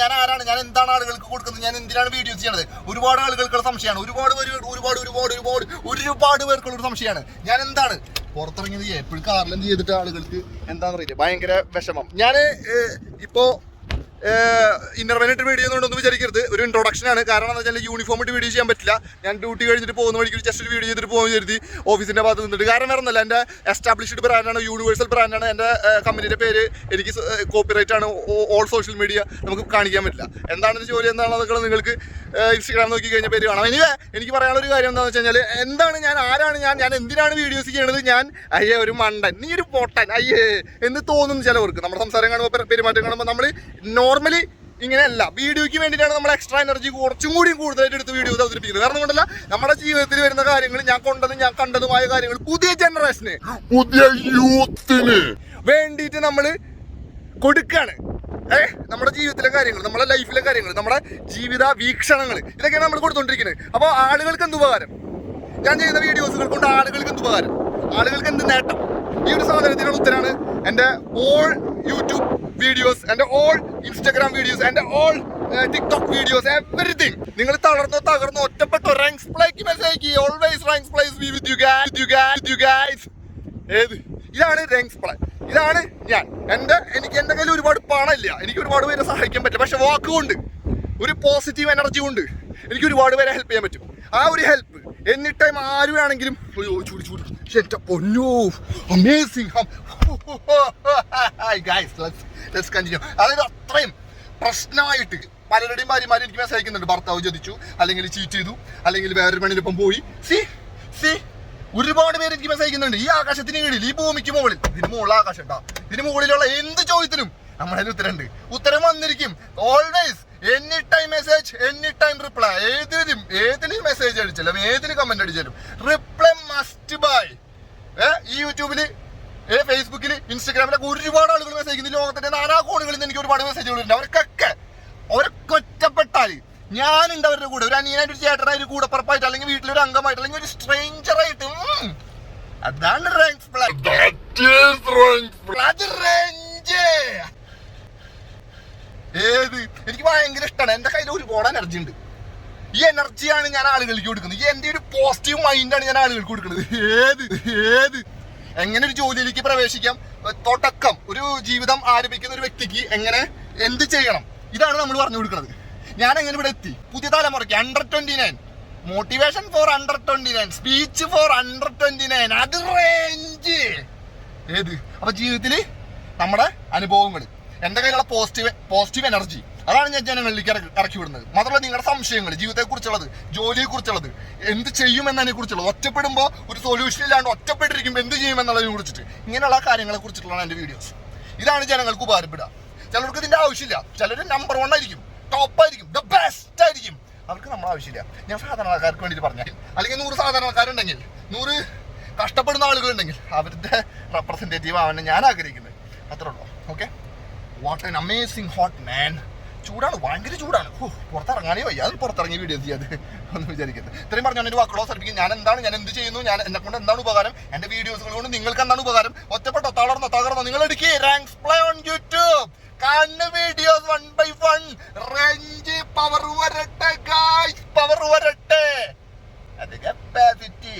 ആരാണ്? ഞാൻ എന്താണ് ആളുകൾക്ക് കൊടുക്കുന്നത്? ഞാൻ എന്തിനാണ് വീഡിയോസ് ചെയ്യണത്? ഒരുപാട് ആളുകൾക്കുള്ള സംശയമാണ്. ഒരുപാട് ഒരുപാട് ഒരുപാട് ഒരുപാട് ഒരുപാട് പേർക്കുള്ള ഒരു സംശയമാണ്. ഞാൻ എന്താണ്? പുറത്തിറങ്ങിയത് എപ്പോഴും കാറിലെന്ത് ചെയ്തിട്ട് ആളുകൾക്ക് എന്താണെന്ന് അറിയില്ല. ഭയങ്കര വിഷമം. ഞാൻ ഇപ്പോ ഇന്റർവെനിട്ട് വീഡിയോ ഒന്നും വിചാരിക്കരുത്. ഒരു ഇൻട്രൊഡക്ഷൻ ആണ്. കാരണം എന്താ വെച്ചാൽ യൂണിഫോം ഇട്ട് വീഡിയോ ചെയ്യാൻ പറ്റില്ല. ഞാൻ ഡ്യൂട്ടി കഴിഞ്ഞിട്ട് പോകുന്ന വഴിക്ക് ജസ്റ്റ് ഒരു വീഡിയോ ചെയ്തിട്ട് പോകുന്ന കരുതി ഓഫീസിന്റെ ഭാഗത്ത് നിന്നിട്ട്. കാരണം വേറെ എന്റെ എസ്റ്റാബ്ലിഷ്ഡ് ബ്രാൻഡാണ് യൂണിവേഴ്സൽ ബ്രാൻഡാണ് എന്റെ കമ്പനിയുടെ പേര് എനിക്ക് കോപ്പിറൈറ്റ് ആണ്. ഓൾ സോഷ്യൽ മീഡിയ നമുക്ക് കാണിക്കാൻ പറ്റില്ല. എന്താണ് ജോലി എന്താണെന്നൊക്കെ നിങ്ങൾക്ക് ഇൻസ്റ്റാഗ്രാം നോക്കി കഴിഞ്ഞാൽ പേര് കാണാം. ഇനി എനിക്ക് പറയാനുള്ള ഒരു കാര്യം എന്താണെന്ന് വെച്ച് കഴിഞ്ഞാൽ എന്താണ് ഞാൻ ആരാണ് ഞാൻ ഞാൻ എന്തിനാണ് വീഡിയോസ് ചെയ്യണത്? ഞാൻ അയ്യേ ഒരു മണ്ടൻ. നീ ഒരു പൊട്ടൻ. അയ്യേ എന്ന് തോന്നുന്നു ചിലവർക്ക്. നമ്മുടെ സംസാരം കാണുമ്പോൾ പെരു- പെരുമാറ്റം കാണുമ്പോൾ നമ്മൾ നോർമലി ഇങ്ങനെയല്ല. വീഡിയോയ്ക്ക് വേണ്ടിയിട്ടാണ് നമ്മൾ എക്സ്ട്രാ എനർജി കുറച്ചും കൂടി കൂടുതലായിട്ട് എടുത്ത് വീഡിയോ അവതരിപ്പിക്കുന്നത്. കാരണം കൊണ്ടല്ല നമ്മുടെ ജീവിതത്തിൽ വരുന്ന കാര്യങ്ങൾ ഞാൻ കൊണ്ടതും ഞാൻ കണ്ടതുമായ കാര്യങ്ങൾ പുതിയ ജനറേഷന് പുതിയ യൂത്തിന്. വേണ്ടിയിട്ട് നമ്മൾ കൊടുക്കാണ്. ഏഹ് നമ്മുടെ ജീവിതത്തിലെ കാര്യങ്ങൾ നമ്മുടെ ലൈഫിലെ കാര്യങ്ങൾ നമ്മുടെ ജീവിത വീക്ഷണങ്ങൾ ഇതൊക്കെയാണ് നമ്മൾ കൊടുത്തോണ്ടിരിക്കുന്നത്. അപ്പോൾ ആളുകൾക്ക് എന്ത് ഉപകാരം? ഞാൻ ചെയ്യുന്ന വീഡിയോസുകൾ കൊണ്ട് ആളുകൾക്ക് എന്ത് ഉപകാരം? ആളുകൾക്ക് എന്ത് നേട്ടം? ഈ ഒരു സാധനത്തിനുള്ള ഉത്തരാണ് എന്റെ ഓൾ യൂട്യൂബ് വീഡിയോസ് എന്റെ ഓൾ ഇൻസ്റ്റാഗ്രാം വീഡിയോസ് എന്റെ ഓൾ ടിക്ടോക്ക് വീഡിയോസ് എവറിഥിങ് നിങ്ങൾ തളർന്നോ തകർന്നോ ഒറ്റപ്പെട്ടോ ranks plaque message always ranks place we with you guys you guys you guys ഏത്? ഇതാണ് റാങ്ക്സ് പ്ലേ ഇതാണ് ഞാൻ. എന്റെ എനിക്ക് എന്റെ കയ്യിൽ ഒരുപാട് പണമില്ല. എനിക്ക് ഒരുപാട് പേരെ സഹായിക്കാൻ പറ്റില്ല. പക്ഷെ വാക്കുകൊണ്ട് ഒരു പോസിറ്റീവ് എനർജി കൊണ്ട് എനിക്ക് ഒരുപാട് പേരെ ഹെൽപ്പ് ചെയ്യാൻ പറ്റും. ആ ഒരു ഹെൽപ്പ് എനി ടൈം ആരും ആണെങ്കിലും ചൂട് ചൂട്. എന്റെ പൊന്നോ അമേസിങ് കണ്ടിന്യൂ അതായത് അത്രയും പ്രശ്നമായിട്ട് പലരുടെയും ഭാര്യമാർ എനിക്ക് മെസ്സേജ് അയക്കുന്നുണ്ട് ഭർത്താവ് ചതിച്ചു അല്ലെങ്കിൽ ചീറ്റ് ചെയ്തു അല്ലെങ്കിൽ വേറൊരു പെണ്ണിനൊപ്പം പോയി. സി സി ഒരുപാട് പേര് എനിക്ക് മെസ്സേജ് അയക്കുന്നുണ്ട് ഈ ആകാശത്തിന് കീഴിൽ ഈ ഭൂമിക്ക് മുകളിൽ. ഇതിന് മുകളിൽ ആകാശം ഉണ്ടാ? ഇതിന് മുകളിലുള്ള എന്ത് ചോദ്യത്തിനും നമ്മളതിന് ഉത്തരമുണ്ട്. ഉത്തരം വന്നിരിക്കും. Always any time message any time reply ഏതിനും ഏതിന് മെസ്സേജ് അടിച്ചാലും ഏതിന് കമന്റ് അടിച്ചാലും റിപ്ലൈ ഈ യൂട്യൂബിൽ ഏ ഫേസ്ബുക്കിൽ ഇൻസ്റ്റാഗ്രാമിലൊക്കെ ഒരുപാട് ആളുകൾ മെസ്സേജ് അയക്കുന്നു ലോകത്തിന്റെ നാനാ കോണുകളിൽ നിന്ന് എനിക്ക് ഒരുപാട് മെസ്സേജുകളുണ്ട് അവർക്കൊക്കെ അവരൊക്കെ ഒറ്റപ്പെട്ടാൽ ഞാനുണ്ട് അവരുടെ കൂടെ. ഒരു അനിയനായിട്ട് ഒരു ചേട്ടനായിട്ട് കൂടെ പുറപ്പായിട്ട് അല്ലെങ്കിൽ വീട്ടിലൊരു അംഗമായിട്ട് അല്ലെങ്കിൽ ഒരു സ്ട്രേഞ്ചർ ആയിട്ട്. ഉം. അതാണ് അത്. ഏത്? എനിക്ക് ഭയങ്കര ഇഷ്ടമാണ് എന്റെ കയ്യിൽ ഒരുപാട് എനർജി ഉണ്ട്. ഈ എനർജിയാണ് ഞാൻ ആളുകൾക്ക് കൊടുക്കുന്നത്. ഈ എന്റെ ഒരു പോസിറ്റീവ് മൈൻഡാണ് ഞാൻ ആളുകൾക്ക് കൊടുക്കുന്നത്. ഏത്? ഏത്? എങ്ങനെ ഒരു ജോലിയിലേക്ക് പ്രവേശിക്കാം? തുടക്കം. ഒരു ജീവിതം ആരംഭിക്കുന്ന ഒരു വ്യക്തിക്ക് എങ്ങനെ എന്ത് ചെയ്യണം? ഇതാണ് നമ്മൾ പറഞ്ഞു കൊടുക്കുന്നത്. ഞാൻ എങ്ങനെ ഇവിടെ എത്തി? പുതിയ തലമുറയ്ക്ക് under twenty nine motivation for under twenty nine speech for under twenty nine അത് റേഞ്ച് ഏത്? അപ്പൊ ജീവിതത്തിൽ നമ്മുടെ അനുഭവങ്ങൾ. എന്റെ കയ്യിലുള്ള പോസിറ്റീവ് പോസിറ്റീവ് എനർജി അതാണ് ഞാൻ ജനങ്ങളിലേക്ക് ഇറക്കി വിടുന്നത്. മാത്രമല്ല നിങ്ങളുടെ സംശയങ്ങൾ ജീവിതത്തെ കുറിച്ചുള്ളത് ജോലിയെ കുറിച്ചുള്ളത് എന്ത് ചെയ്യുമെന്നതിനെ കുറിച്ചുള്ളത് ഒറ്റപ്പെടുമ്പോൾ ഒരു സൊല്യൂഷൻ ഇല്ലാണ്ട് ഒറ്റപ്പെട്ടിരിക്കുമ്പോൾ എന്ത് ചെയ്യുമെന്നുള്ളതിനെ കുറിച്ചിട്ട് ഇങ്ങനെയുള്ള കാര്യങ്ങളെ കുറിച്ചിട്ടുള്ളതാണ് എന്റെ വീഡിയോസ് ഇതാണ് ജനങ്ങൾക്ക് ഉപകാരപ്പെടുക. ചിലർക്ക് ഇതിന്റെ ആവശ്യമില്ല. ചിലർ നമ്പർ വൺ ആയിരിക്കും ടോപ്പ് ആയിരിക്കും ദ ബെസ്റ്റ് ആയിരിക്കും. അവർക്ക് നമ്മൾ ആവശ്യമില്ല. ഞാൻ സാധാരണക്കാർക്ക് വേണ്ടിയിട്ട് പറഞ്ഞാൽ അല്ലെങ്കിൽ നൂറ് സാധാരണക്കാരുണ്ടെങ്കിൽ നൂറ് കഷ്ടപ്പെടുന്ന ആളുകളുണ്ടെങ്കിൽ അവരുടെ റെപ്രസെന്റേറ്റീവ് ആവാൻ ഞാൻ ആഗ്രഹിക്കുന്നത്. അത്രേ ഉള്ളൂ. Okay what an amazing hot man ചൂടാണ് ഭയങ്കര ചൂടാണ്. പുറത്തിറങ്ങാനേ വയ്യ. അത് പുറത്തിറങ്ങി വീഡിയോ ചെയ്യാതെ ഒന്ന് വിചാരിക്കരുത്. ഇത്രയും പറഞ്ഞു എന്റെ വാക്കുകളോ സർപ്പിക്കും ഞാൻ എന്താണ് ഞാൻ എന്ത് ചെയ്യുന്നു ഞാൻ എന്നെ കൊണ്ട് എന്താണ് ഉപകാരം? എന്റെ വീഡിയോസുകൾ കൊണ്ട് നിങ്ങൾക്ക് എന്താണ് ഉപകാരം? ഒറ്റപ്പെട്ടോ തളർന്നോ തകർന്നോ നിങ്ങൾ എടുക്കുക റാങ്ക്സ് പ്ലേ ഓൺ യൂട്യൂബ് കണ്ണ് videos one by one range power വരട്ടെ ഗായ്സ് പവർ വരട്ടെ. അത് കപ്പാസിറ്റി